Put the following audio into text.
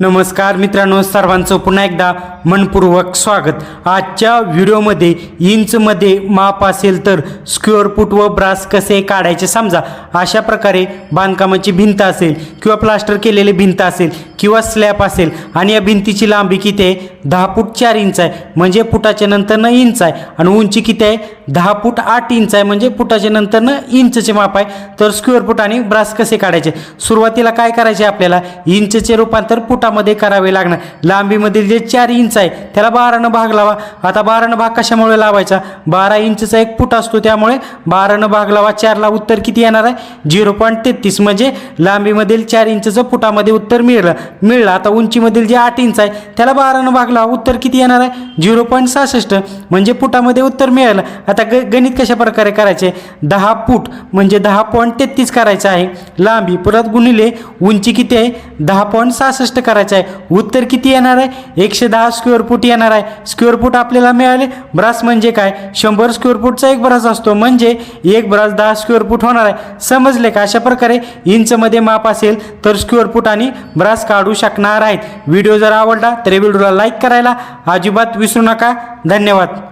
नमस्कार मित्रांनो सर्वांचं पुन्हा एकदा मनपूर्वक स्वागत. आजच्या व्हिडिओमध्ये इंचमध्ये माप असेल तर स्क्युअर फूट व ब्रास कसे काढायचे समजा. अशा प्रकारे बांधकामाची भिंत असेल किंवा प्लास्टर केलेली भिंत असेल किंवा स्लॅब असेल आणि या भिंतीची लांबी किती आहे? दहा फूट चार इंच आहे. म्हणजे फुटाच्या नंतरनं इंच आहे. आणि उंची किती आहे? दहा फूट आठ इंच आहे. म्हणजे फुटाच्या नंतरनं इंचचे माप आहे. तर स्क्वेअर फूट आणि ब्रास कसे काढायचे? सुरुवातीला काय करायचे आपल्याला? इंचचे रूपांतर फुटामध्ये करावे लागणार. लांबीमधील जे चार इंच आहे त्याला बारानं भाग लावा. आता बारानं भाग कशामुळे लावायचा? बारा इंचचा एक फूट असतो. त्यामुळे बारानं भाग लावा चारला उत्तर किती येणार आहे? झिरो पॉईंट तेहतीस. म्हणजे लांबीमधील चार इंचचं फुटामध्ये उत्तर मिळलं. मिळला. आता उंचीमधील जे आठ इंच आहे त्याला बारानं भागला. उत्तर किती येणार आहे? झिरो पॉईंट सहासष्ट. म्हणजे फुटामध्ये उत्तर मिळालं. आता ग गणित कशा प्रकारे करायचे? दहा फूट म्हणजे दहा पॉईंट तेहतीस करायचं आहे. लांबी. परत गुणिले उंची किती आहे? दहा पॉईंट सहासष्ट करायचं आहे. उत्तर किती येणार आहे? एकशे दहा स्क्वेअर फूट येणार आहे. स्क्वेअर फूट आपल्याला मिळाले. ब्रास म्हणजे काय? शंभर स्क्वेअर फूटचा एक ब्रास असतो. म्हणजे एक ब्रास दहा स्क्वेअर फूट होणार आहे. समजले का? अशा प्रकारे इंचमध्ये माप असेल तर स्क्वेअर फूट आणि ब्रास का काढू शकणार आहेत. व्हिडिओ जर आवडला तर व्हिडिओला लाईक करायला अजिबात विसरू नका. धन्यवाद.